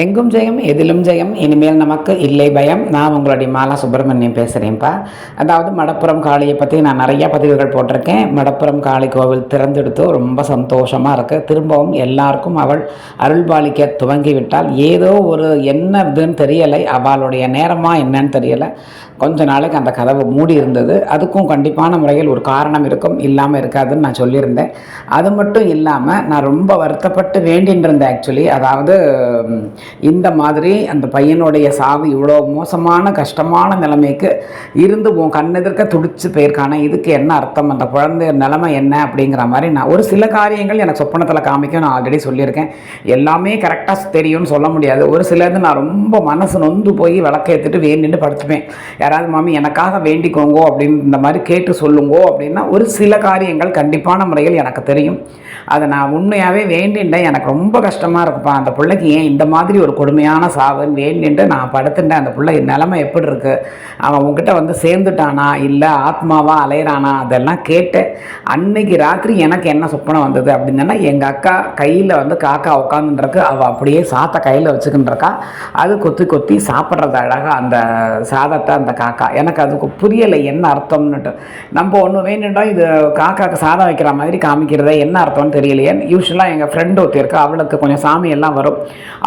எங்கும் ஜெயம் எதிலும் ஜெயம் இனிமேல் நமக்கு இல்லை பயம். நான் உங்களுடைய மாலா சுப்பிரமணியம் பேசுகிறேன்ப்பா அதாவது மடப்புறம் காளியை பற்றி நான் நிறையா பதிவுகள் போட்டிருக்கேன். மடப்புறம் காளி கோவில் திறந்தெடுத்து ரொம்ப சந்தோஷமாக இருக்குது திரும்பவும் எல்லாருக்கும் அவள் அருள்பாலிக்க துவங்கி விட்டால் ஏதோ ஒரு என்ன இதுன்னு தெரியலை. அவளுடைய நேரமாக என்னன்னு தெரியலை. கொஞ்ச நாளைக்கு அந்த கதவு மூடி இருந்தது. அதுக்கும் கண்டிப்பான முறையில் ஒரு காரணம் இருக்கும். இல்லாமல் இருக்காதுன்னு நான் சொல்லியிருந்தேன். அது மட்டும் இல்லாமல் நான் ரொம்ப வருத்தப்பட்டு வேண்டின்னு இருந்தேன் ஆக்சுவலி அதாவது இந்த மாதிரி அந்த பையனுடைய சாவு இவ்வளோ மோசமான கஷ்டமான நிலைமைக்கு இருந்து உன் கண்ணெதிர்க்க துடிச்சு போயிருக்கானே இதுக்கு என்ன அர்த்தம்? அந்த குழந்தை நிலைமை என்ன? அப்படிங்கிற மாதிரி நான் ஒரு சில காரியங்கள் எனக்கு சொப்பனத்தில் காமிக்க நான் ஆல்ரெடி சொல்லியிருக்கேன். எல்லாமே கரெக்டாக தெரியும்னு சொல்ல முடியாது. ஒரு சிலது நான் ரொம்ப மனசு நொந்து போய் விளக்கேற்றுட்டு வேண்டிட்டு படுத்துப்பேன் யாராவது மாமி எனக்காக வேண்டிக்கோங்கோ அப்படின்னு இந்த மாதிரி கேட்டு சொல்லுங்கோ அப்படின்னா ஒரு சில காரியங்கள் கண்டிப்பான முறையில் எனக்கு தெரியும். அதை நான் உண்மையாகவே வேண்டின்றேன். எனக்கு ரொம்ப கஷ்டமாக இருக்குப்பா. அந்த பிள்ளைக்கு ஏன் இந்த மாதிரி ஒரு கொடுமையான சாதம் வேண்டின்ட்டு நான் படுத்துட்டேன். அந்த பிள்ளை நிலமை எப்படி இருக்குது அவன் உங்ககிட்ட வந்து சேர்ந்துட்டானா? இல்லை ஆத்மாவா அலையிறானா? அதெல்லாம் கேட்டேன் அன்னைக்கு ராத்திரி எனக்கு என்ன சொப்பனம் வந்தது அப்படின்னா எங்கள் அக்கா கையில் வந்து காக்கா உட்காந்துருக்கு அவள் அப்படியே சாத்தை கையில் வச்சுக்கின்றக்கா அது கொத்தி கொத்தி சாப்பிட்றது அழகாக அந்த சாதத்தை அந்த காக்கா எனக்கு அதுக்கு புரியலை என்ன அர்த்தம்னுட்டு. நம்ம ஒன்று வேணுட்டோம் இது காக்காவுக்கு சாதம் வைக்கிற மாதிரி காமிக்கிறதே என்ன அர்த்தம்னு தெரியலையே யூஸ்வலாக எங்கள் ஃப்ரெண்டு ஒருத்தி இருக்கா அவளுக்கு கொஞ்சம் சாமி எல்லாம் வரும்.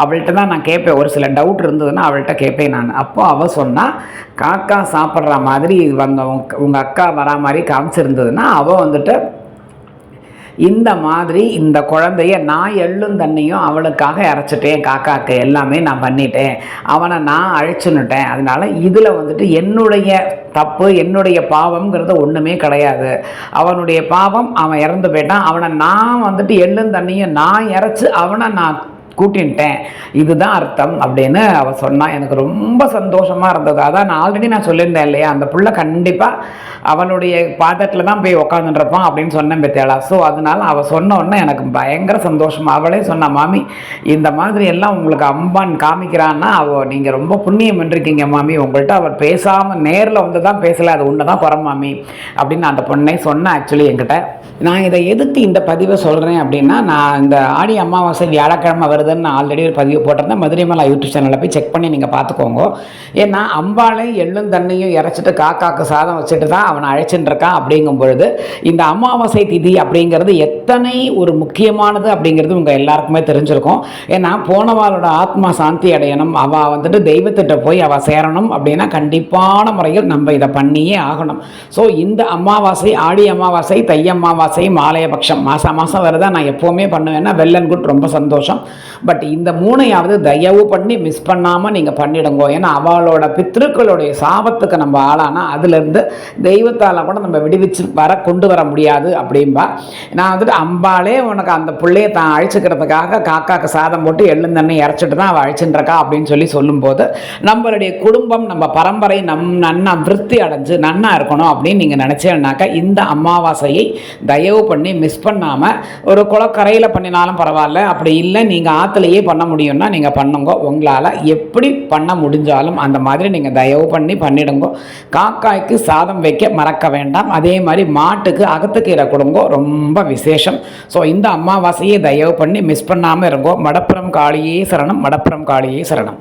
அவள்கிட்ட தான் நான் கேட்பேன். ஒரு சில டவுட் இருந்ததுன்னா அவள்கிட்ட கேட்பேன் நான். அப்போ அவள் சொன்னால் காக்கா சாப்பிட்ற மாதிரி வந்த உங்கள் அக்கா வரா மாதிரி காமிச்சிருந்ததுன்னா அவள் வந்துட்டு இந்த மாதிரி இந்த குழந்தைய நான் எள்ளும் தண்ணியும் அவளுக்காக இறச்சிட்டேன். காக்காக்கு எல்லாமே நான் பண்ணிட்டேன். அவனை நான் அழிச்சுன்னுட்டேன். அதனால இதில் வந்துட்டு என்னுடைய தப்பு என்னுடைய பாவம்ங்கிறது ஒன்றுமே கிடையாது. அவனுடைய பாவம் அவன் இறந்து போயிட்டான். அவனை நான் வந்துட்டு எள்ளும் தண்ணியும் நான் இறச்சி அவனை நான் கூட்டின்ட்டேன். இதுதான் அர்த்தம் அப்படின்னு அவ சொன்னான் எனக்கு ரொம்ப சந்தோஷமாக இருந்தது. அதான் நான் ஆல்ரெடி நான் சொல்லியிருந்தேன் இல்லையா? அந்த புள்ள கண்டிப்பாக அவனுடைய பாதத்தில் தான் போய் உக்காந்துருப்பான் அப்படின்னு சொன்னேன் பெத்தியாளா. ஸோ அதனால அவள் சொன்னோடனே எனக்கு பயங்கர சந்தோஷம் அவளே சொன்னா மாமி இந்த மாதிரி எல்லாம் உங்களுக்கு அம்பான் காமிக்கிறான்னா அவள் நீங்கள் ரொம்ப புண்ணியம் பண்ணிருக்கீங்க மாமி. உங்கள்கிட்ட அவர் பேசாமல் நேரில் வந்து தான் பேசலை அது ஒன்று தான் குறை மாமி. அப்படின்னு அந்த பொண்ணை சொன்னேன் ஆக்சுவலி என்கிட்ட. நான் இதை எதுக்கு இந்த பதிவை சொல்கிறேன் அப்படின்னா நான் இந்த ஆடி அமாவாசை வியாழக்கிழமை வருதுன்னு நான் ஆல்ரெடி ஒரு பதிவு போட்டிருந்தேன். மதுரை மலா யூடியூப் சேனலில் போய் செக் பண்ணி நீங்கள் பார்த்துக்கோங்க. ஏன்னா அம்பாளை எள்ளும் தண்ணியும் இறைச்சிட்டு காக்காக்கு சாதம் வச்சுட்டு தான் அவனை அழைச்சிட்டுருக்கான் அப்படிங்கும் பொழுது இந்த அமாவாசை திதி அப்படிங்கிறது எத்தனை ஒரு முக்கியமானது அப்படிங்கிறது உங்கள் எல்லாருக்குமே தெரிஞ்சிருக்கும். ஏன்னா போனவாளோட ஆத்மா சாந்தி அடையணும் அவள் வந்துட்டு தெய்வத்திட்ட போய் அவள் சேரணும் அப்படின்னா கண்டிப்பான முறையில் நம்ம இதை பண்ணியே ஆகணும். ஸோ இந்த அமாவாசை ஆடி அமாவாசை தை அமாவாசை மாலையபக்ஷம் மாதம் மாதம் வருதா நான் எப்போவுமே பண்ணுவேன்னா வெல் அண்ட் குட் ரொம்ப சந்தோஷம். பட் இந்த மூணையாவது தயவு பண்ணி மிஸ் பண்ணாமல் நீங்கள் பண்ணிடுங்க. ஏன்னா அவளோட பித்திருக்களுடைய சாபத்துக்கு நம்ம ஆளானா அதுலேருந்து தெய்வ தெய்வத்தால் கூட நம்ம விடுவிச்சு வர கொண்டு வர முடியாது அப்படின்பா நான் வந்துட்டு அம்பாலே உனக்கு அந்த பிள்ளைய தான் அழிச்சுக்கிறதுக்காக காக்காக்கு சாதம் போட்டு எள்ளுந்தண்ணி இறச்சிட்டு தான் அவள் அழிச்சுட்டுருக்கா அப்படின்னு சொல்லி சொல்லும்போது நம்மளுடைய குடும்பம் நம்ம பரம்பரை நம் நன்னா விருத்தி அடைஞ்சு நன்னா இருக்கணும் அப்படின்னு நீங்கள் நினச்சேன்னாக்கா இந்த அமாவாசையை தயவு பண்ணி மிஸ் பண்ணாமல் ஒரு குளக்கரையில் பண்ணினாலும் பரவாயில்ல அப்படி இல்லை நீங்கள் ஆற்றுலையே பண்ண முடியும்னா நீங்கள் பண்ணுங்க. உங்களால் எப்படி பண்ண முடிஞ்சாலும் அந்த மாதிரி நீங்கள் தயவு பண்ணி பண்ணிடுங்க. காக்காய்க்கு சாதம் வைக்க வைக்க மறக்க வேண்டாம். அதே மாதிரி மாட்டுக்கு அகத்துக்கீரை கொடுங்கோ ரொம்ப விசேஷம். ஸோ இந்த அமாவாசையை தயவு பண்ணி மிஸ் பண்ணாமல் இருங்கோ. மடப்புறம் காளியே சரணம் மடப்புறம் காளியே சரணம்.